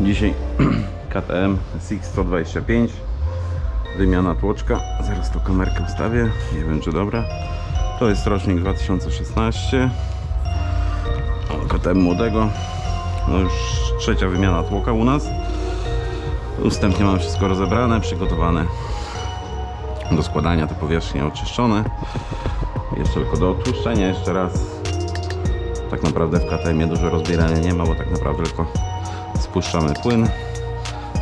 Dzisiaj KTM SX125 Wymiana tłoczka. Zaraz tą kamerkę wstawię Nie wiem czy dobra. To jest rocznik 2016 o, KTM młodego. No już trzecia wymiana tłoka u nas. Ustępnie mam wszystko rozebrane, przygotowane do składania te powierzchnie oczyszczone. Jeszcze tylko do odtłuszczenia jeszcze raz. Tak naprawdę w KTM dużo rozbierania nie ma bo tak naprawdę tylko spuszczamy płyn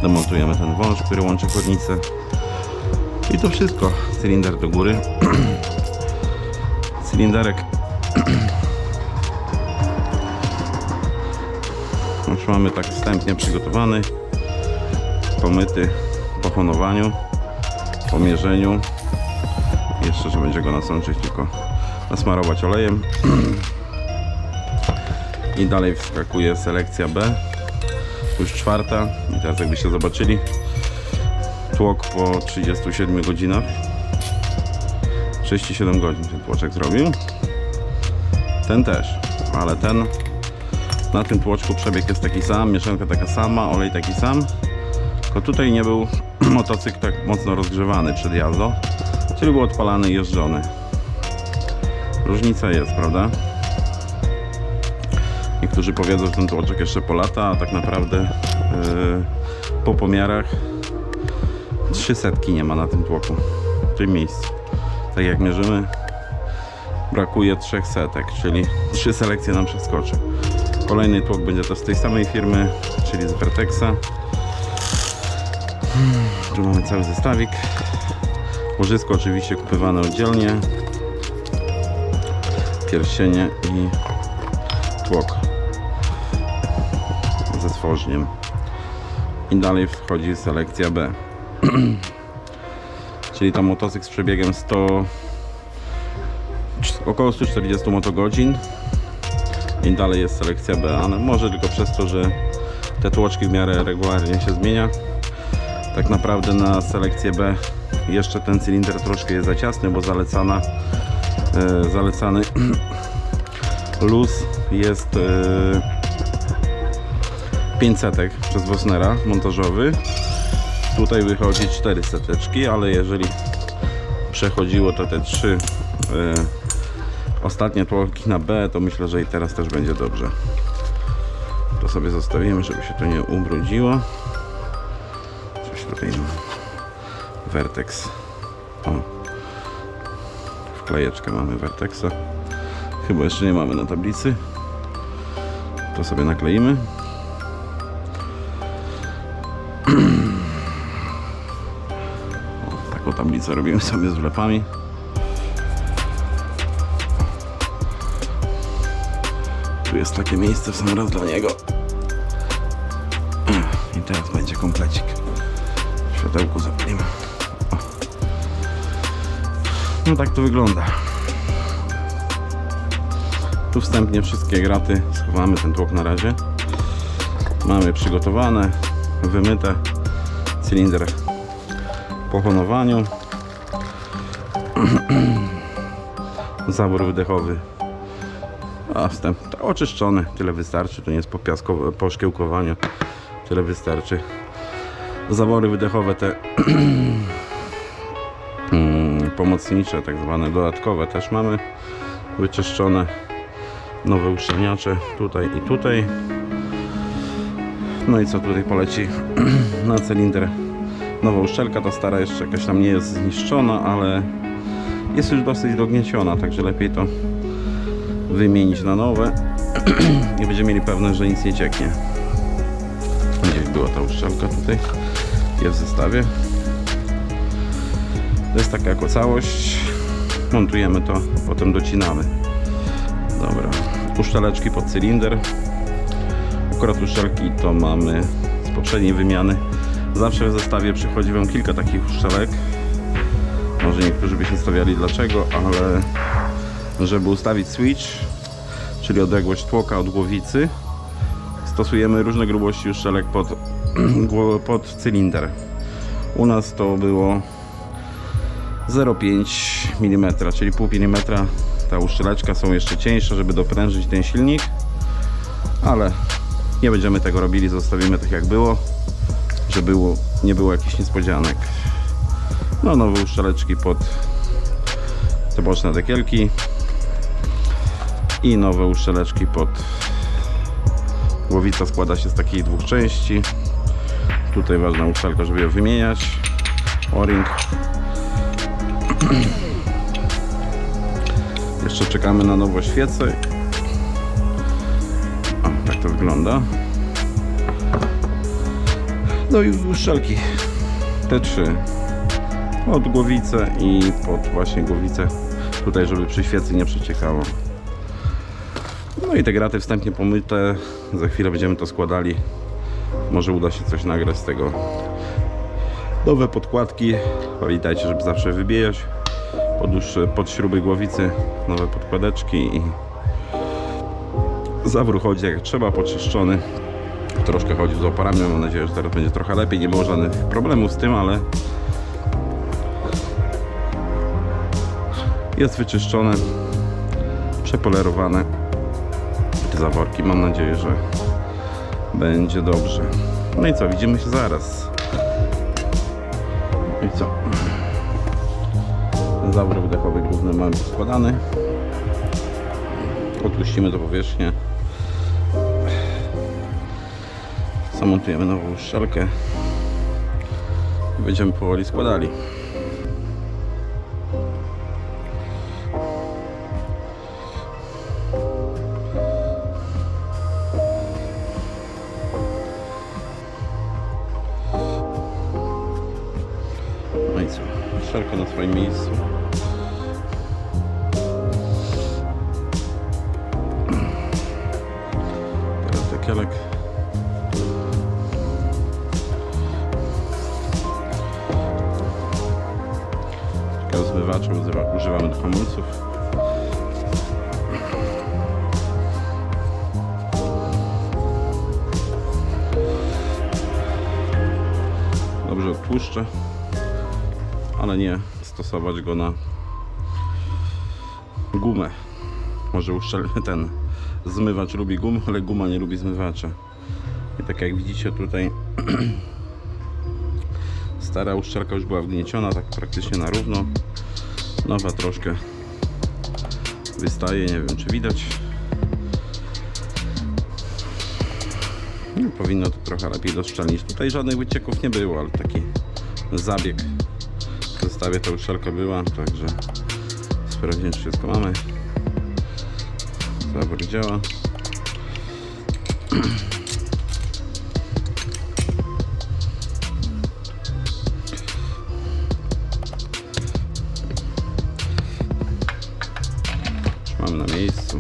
demontujemy ten wąż, który łączy chłodnicę i to wszystko. Cylinder do góry. Cylinderek. Już mamy tak wstępnie przygotowany pomyty po honowaniu po mierzeniu. Jeszcze, że będzie go nasączyć tylko nasmarować olejem. I dalej wskakuje selekcja B już czwarta. I teraz jakbyście zobaczyli tłok po 37 godzinach. 37 godzin ten tłoczek zrobił. Ten też, ale ten na tym tłoczku przebieg jest taki sam, mieszanka taka sama, olej taki sam. Tylko tutaj nie był motocykl tak mocno rozgrzewany przed jazdą czyli był odpalany i jeżdżony. Różnica jest, prawda? Niektórzy powiedzą, że ten tłoczek jeszcze po lata, a tak naprawdę yy, po pomiarach trzy setki nie ma na tym tłoku, w tym miejscu. Tak jak mierzymy, brakuje trzech setek, czyli trzy selekcje nam przeskoczy. Kolejny tłok będzie też z tej samej firmy, czyli z Vertexa. Tu mamy cały zestawik. Łożysko oczywiście kupywane oddzielnie. Pierścienie i tłok ze stworzeniem. I dalej wchodzi selekcja B. Czyli to motocykl z przebiegiem 100 około 140 motogodzin i dalej jest selekcja B, ale może tylko przez to, że te tłoczki w miarę regularnie się zmienia. Tak naprawdę na selekcję B jeszcze ten cylinder troszkę jest za ciasny, bo zalecana e, zalecany luz jest e, 5 setek przez Wosnera montażowy. Tutaj wychodzi 4 seteczki, ale jeżeli przechodziło to te 3 ostatnie tłoki na B, to myślę, że i teraz też będzie dobrze. To sobie zostawimy, żeby się to nie ubrudziło. Coś tutaj mam. Vertex. O. Wklejeczkę mamy Vertexa. Chyba jeszcze nie mamy na tablicy. To sobie nakleimy. Tablicę robimy sobie z wlepami. Tu jest takie miejsce w sam raz dla niego. I teraz będzie komplecik. Światełku zapalimy. No tak to wygląda. Tu wstępnie wszystkie graty schowamy ten tłok na razie. Mamy przygotowane, wymyte cylinder po honowaniu. Zabór wydechowy a wstęp to oczyszczony, tyle wystarczy, to nie jest po, piaskowe, po szkiełkowaniu, tyle wystarczy. Zawory wydechowe te mm, pomocnicze, tak zwane dodatkowe też mamy wyczyszczone. Nowe uszczelniacze tutaj i tutaj. No i co tutaj poleci na cylinder? Nowa uszczelka, ta stara jeszcze jakaś tam nie jest zniszczona, ale jest już dosyć dognieciona, także lepiej to wymienić na nowe i będziemy mieli pewność, że nic nie cieknie. Gdzieś była ta uszczelka tutaj, jest w zestawie. To jest taka jako całość. Montujemy to, potem docinamy. Dobra, uszczeleczki pod cylinder. Akurat uszczelki to mamy z poprzedniej wymiany. Zawsze w zestawie przychodzi Wam kilka takich uszczelek. Może niektórzy by się stawiali dlaczego, ale żeby ustawić switch, czyli odległość tłoka od głowicy, stosujemy różne grubości uszczelek pod, pod cylinder. U nas to było 0,5 mm, czyli pół mm ta uszczeleczka są jeszcze cieńsze, żeby doprężyć ten silnik, ale Nie będziemy tego robili, zostawimy tak jak było, żeby było, nie było jakichś niespodzianek. No nowe uszczeleczki pod te boczne dekielki i nowe uszczeleczki pod głowica składa się z takich dwóch części. Tutaj ważna uszczelka, żeby je wymieniać. O-ring. Jeszcze czekamy na nowe świece. O, tak to wygląda no i uszczelki te trzy. Pod głowicę i pod właśnie głowicę. Tutaj, żeby przy świecy nie przeciekało. No i te graty wstępnie pomyte. Za chwilę będziemy to składali. Może uda się coś nagrać z tego. Nowe podkładki. Pamiętajcie, żeby zawsze wybijać. Pod, dłuższe- pod śruby głowicy. Nowe podkładeczki i zawór chodzi jak trzeba, poczyszczony troszkę chodzi z oparami, mam nadzieję, że teraz będzie trochę lepiej, nie było żadnych problemów z tym, ale jest wyczyszczone przepolerowane te zaworki, mam nadzieję, że będzie dobrze. No i co, widzimy się zaraz. I co? Zawór wydechowy główny mamy składany. Odpuścimy do powierzchnię zamontujemy nową uszczelkę i będziemy powoli składali. No i co, uszczelka na swoim miejscu. Teraz Używa, używamy do hamulców. Dobrze odtłuszczę, ale nie stosować go na gumę. Może uszczel ten zmywacz lubi gumę, ale guma nie lubi zmywacza. I tak jak widzicie tutaj Stara uszczelka już była wgnieciona tak praktycznie na równo. Nowa troszkę wystaje, nie wiem czy widać. No, powinno to trochę lepiej doszczelnić. Tutaj żadnych wycieków nie było, ale taki zabieg w zestawie ta uszczelka była, także sprawdzimy czy wszystko mamy. Zawór działa. Mamy na miejscu.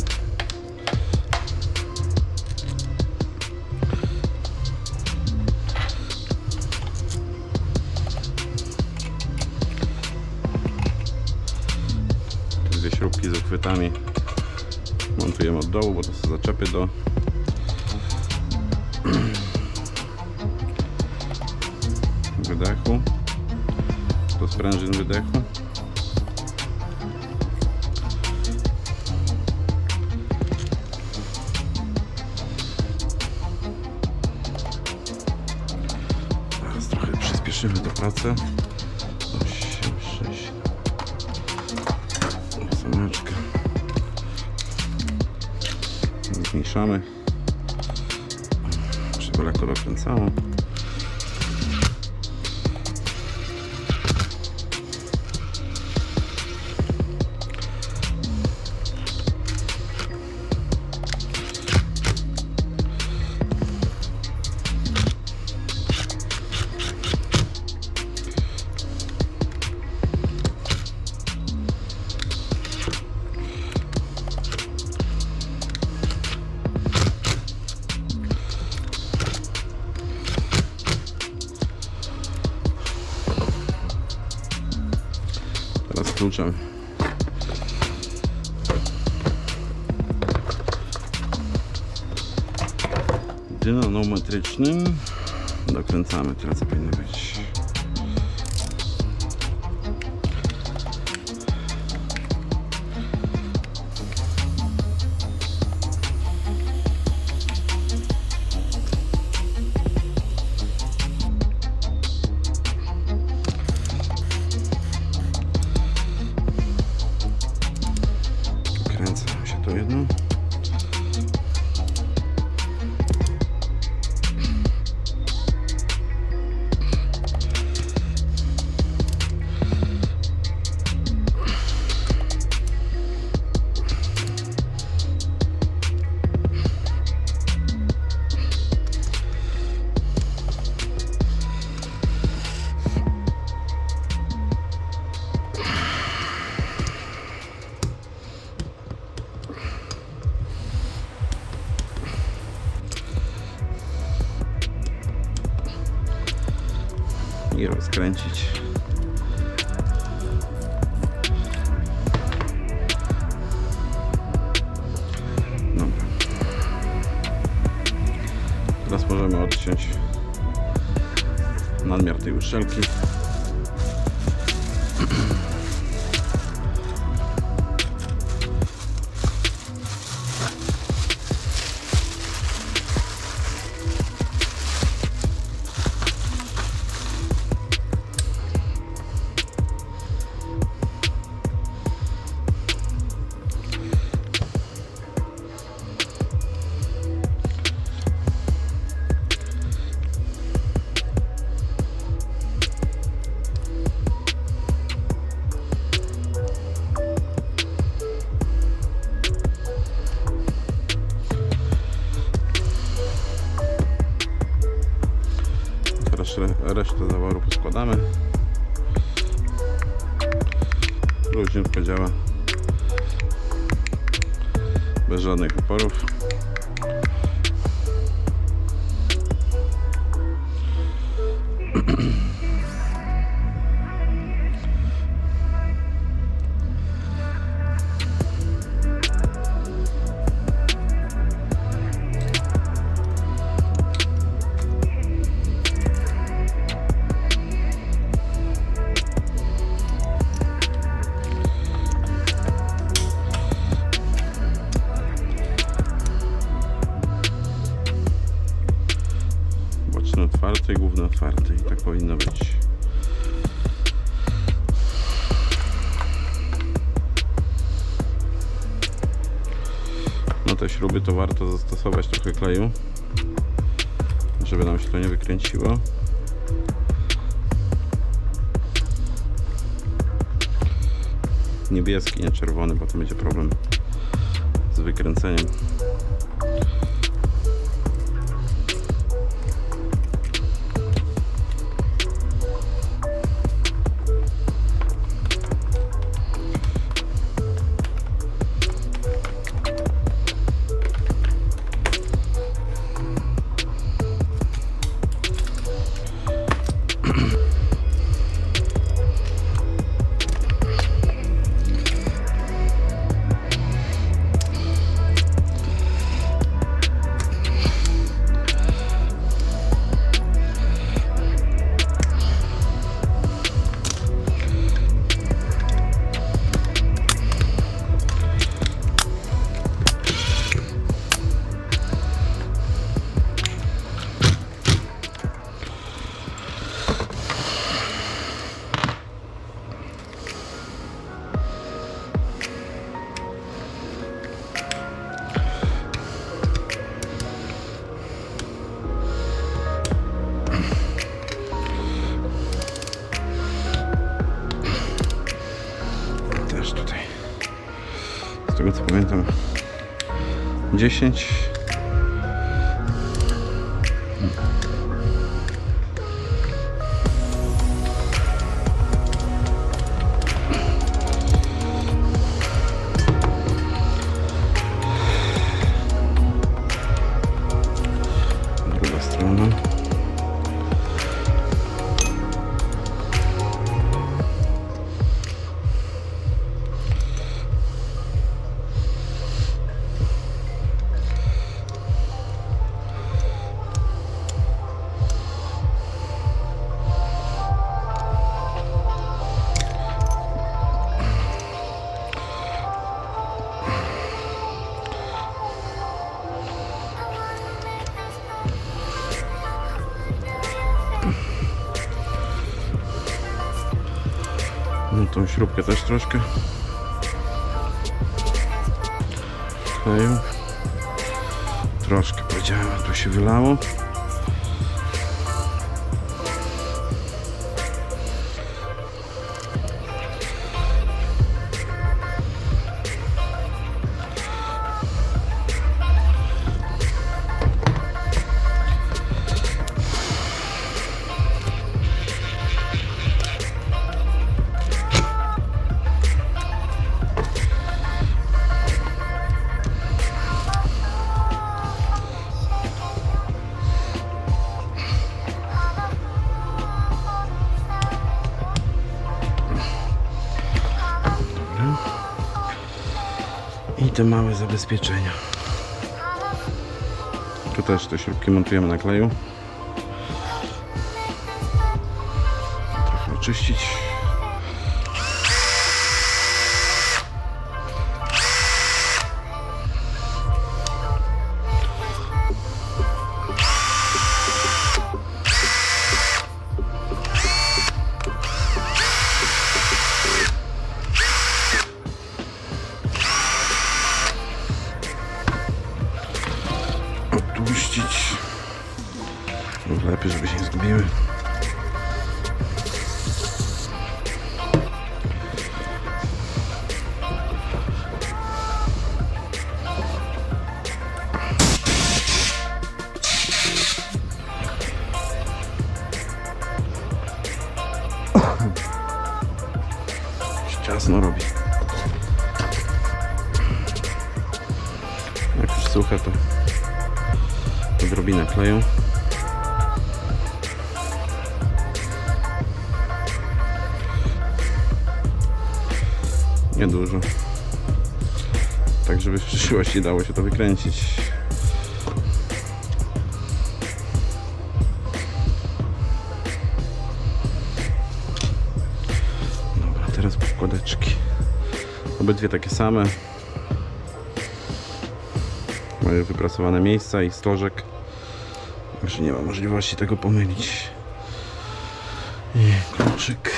Te Dwie śrubki z uchwytami montujemy od dołu, bo to są zaczepy do przyspieszymy tę pracę. 8, 6. Ósemeczka. Zmniejszamy. Żeby lekko dokręcało. Teraz kluczem. Dynanometrycznym dokręcamy. Teraz co Teraz możemy odciąć nadmiar tej uszczelki. Luźniutko działa. Bez żadnych oporów. Boczne otwarte i główne otwarte. I tak powinno być. Na te śruby to warto zastosować trochę kleju, żeby nam się to nie wykręciło. Niebieski, nie czerwony, bo to będzie problem z wykręceniem. Distance. Tą śrubkę też troszkę kleju. Troszkę powiedziałem, tu się wylało. Te małe zabezpieczenia. Tu też te śrubki montujemy na kleju. Trochę oczyścić. Ciasno robi. Jak już suche, to odrobinę kleju. Niedużo. Tak, żeby w przyszłości dało się to wykręcić. Obydwie takie same. Moje wypracowane miejsca i stożek. Także nie ma możliwości tego pomylić. I kluczyk.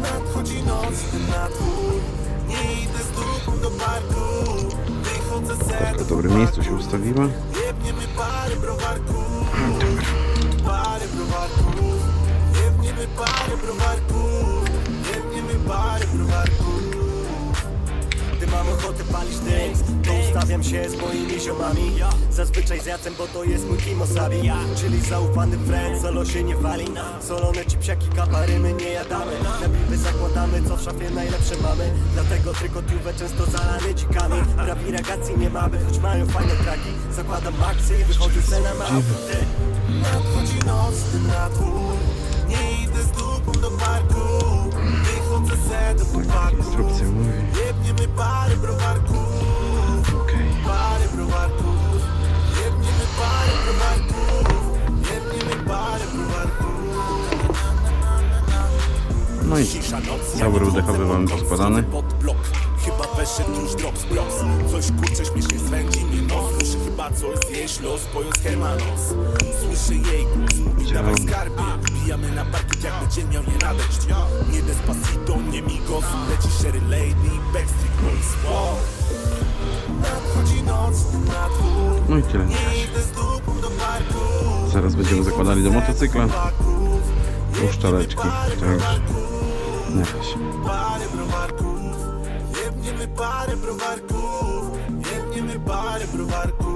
Nadchodzi noc na dwór Nie idę z dupą do parku. Wychodzę W set dobrym miejscu się ustawiła. Jebniemy parę browarków Parę browarków Jebniemy parę browarków Jebniemy parę browarków mam ochotę palić drinks To ustawiam się z moimi ziomami. Zazwyczaj z Jacem, bo to jest mój kimosabi Czyli zaufany friend, solo się nie wali. Solone cipsiaki, kaparymy nie jadamy. Na piwy zakładamy, co w szafie najlepsze mamy. Dlatego trykotówę często zalany dzikami. Prawi ragacji nie mamy, choć mają fajne traki. Zakładam maksy i wychodzę se na mapy Nadchodzi noc na dwór Chłopaków Instrukcja mówi. Jebniemy parę browarków Okej. Parę browarków Jebniemy parę browarków Jebniemy parę browarków No i Zabór oddechowy mamy poskładany. pod blok Chyba weszedł już drop z Coś kurczę śmiesznie swędzi mnie nos chyba coś zjeść los, pojąc Hermanos Słyszę jej głos, mówi dawaj skarbie Na parkiet jakby dzień miał nie nadejść Nie Despacito, nie Migos Leci Sherry Lady, Backstreet Boys wow. Nadchodzi noc na dwór No i tyle. Zaraz będziemy zakładali do motocykla. Da się. parę browarków Jebniemy parę browarków Jebniemy parę browarków